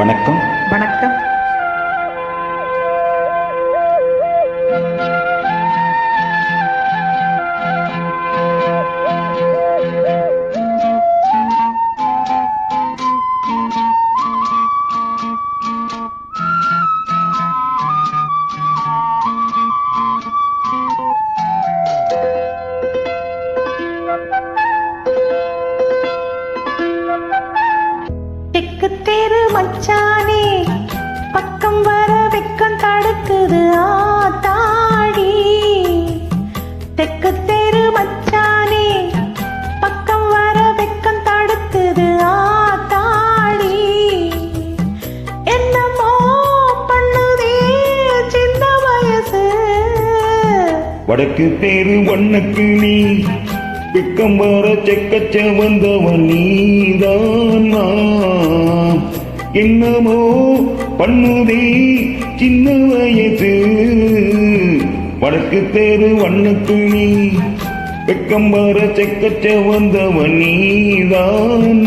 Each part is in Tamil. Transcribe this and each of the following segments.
வணக்கம். வணக்கம். தெக்கு தெரு வடக்கு தேரு வண்ணக்கு நீ. பிக்கம் வர செக்கச்ச வந்தவன் நீதான் என்னமோ பண்ணுதே சின்ன வயசு. வடக்கு தேரு வண்ணக்கு நீ. பிக்கம் வர செக்கச்ச வந்தவன் நீதான்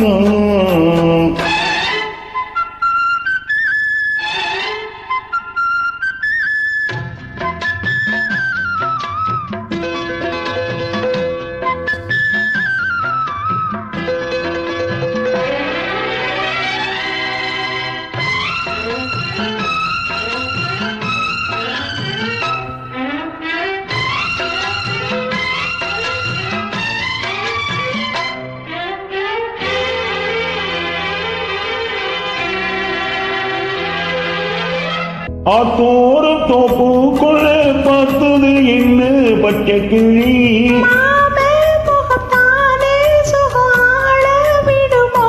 ஆத்தோரம் தோப்புக்குள்ள பார்த்தது என்ன சுகாள விடுமோ?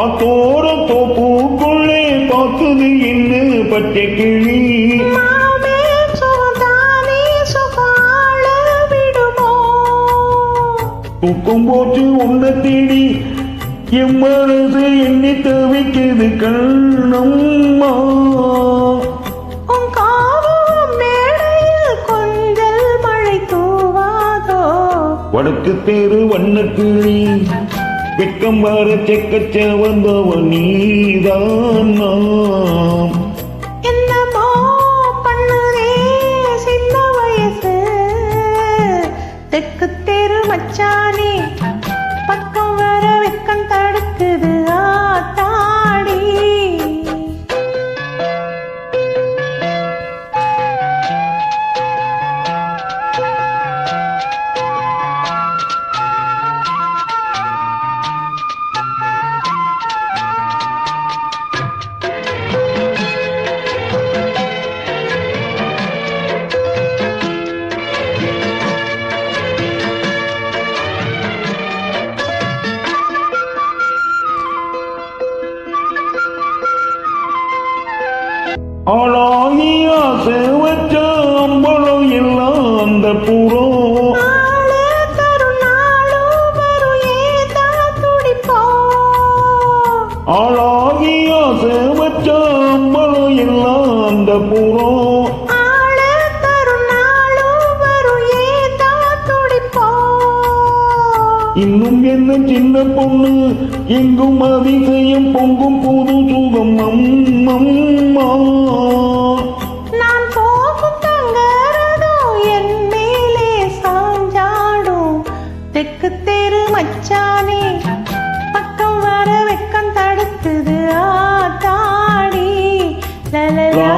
ஆத்தோரம் தோப்புக்குள்ளே பார்த்தது என்ன சுகந்தானே சுகாள விடுமோ? தூக்கம் போச்சு உன்னை தேடி மனசு எண்ணி தவிக்குது கண்ணம்மா. வடக்கு தேரு வண்ணக்கிளி வெக்கம் வர செக்கச்ச வந்தவன் நீதான் ஆளாகிய ஆசை வச்ச எல்லாம் அந்த புறம் ஆளாகிய கருநாளும் வரும் எல்லாம் அந்த புறம் இன்னும் என்ன சின்ன பொண்ணு? எங்கும் அதிசயம் பொங்கும் புது சுகம் அம்மம்மா தெற்கு தெரு மச்சானே பக்கம் வர வெக்கம் தடுக்குது ஆத்தாடி லலலா